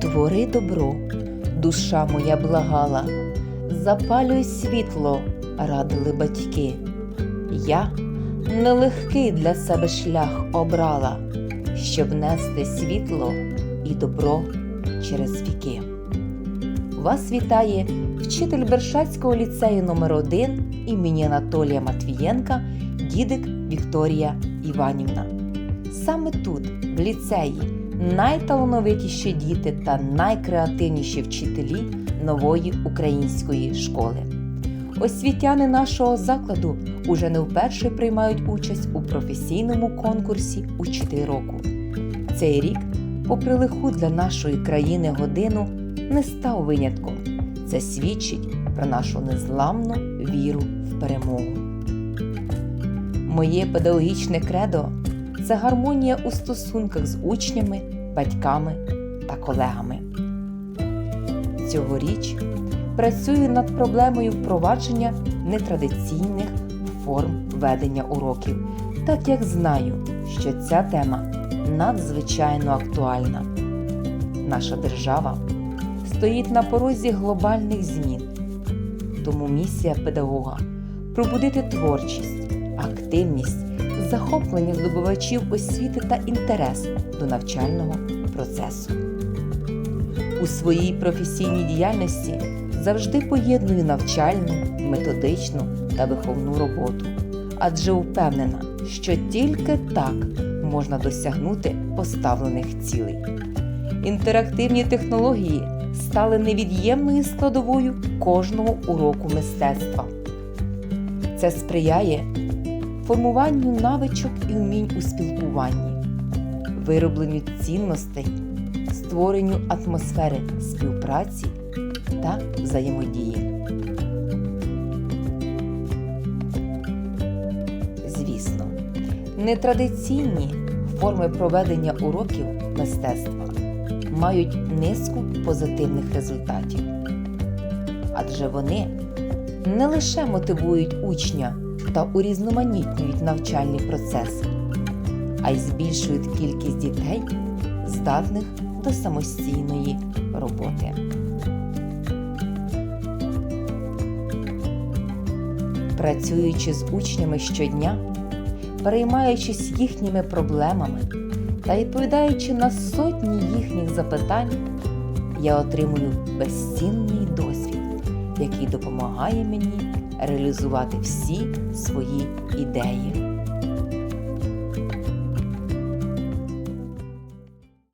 Твори добро, душа моя благала, запалюй світло, радили батьки. Я нелегкий для себе шлях обрала, щоб нести світло і добро через віки. Вас вітає вчитель Бершацького ліцею номер 1 імені Анатолія Матвієнка, дідик Вікторія Іванівна. Саме тут, в ліцеї, найталановитіші діти та найкреативніші вчителі нової української школи. Освітяни нашого закладу уже не вперше приймають участь у професійному конкурсі Учитель року. Цей рік, попри лиху для нашої країни годину, не став винятком. Це свідчить про нашу незламну віру в перемогу. Моє педагогічне кредо це гармонія у стосунках з учнями, батьками та колегами. Цьогоріч працюю над проблемою впровадження нетрадиційних форм ведення уроків, так як знаю, що ця тема надзвичайно актуальна. Наша держава стоїть на порозі глобальних змін. Тому місія педагога пробудити творчість, активність, захоплення здобувачів освіти та інтерес до навчального процесу. У своїй професійній діяльності завжди поєдную навчальну, методичну та виховну роботу, адже впевнена, що тільки так можна досягнути поставлених цілей. Інтерактивні технології стали невід'ємною складовою кожного уроку мистецтва. Це сприяє формуванню навичок і вмінь у спілкуванні, виробленню цінностей, створенню атмосфери співпраці та взаємодії. Звісно, нетрадиційні форми проведення уроків мистецтва мають низку позитивних результатів, адже вони не лише мотивують учня та урізноманітнюють навчальний процес, а й збільшують кількість дітей, здатних до самостійної роботи. Працюючи з учнями щодня, переймаючись їхніми проблемами та відповідаючи на сотні їхніх запитань, я отримую безцінний досвід, який допомагає мені реалізувати всі свої ідеї.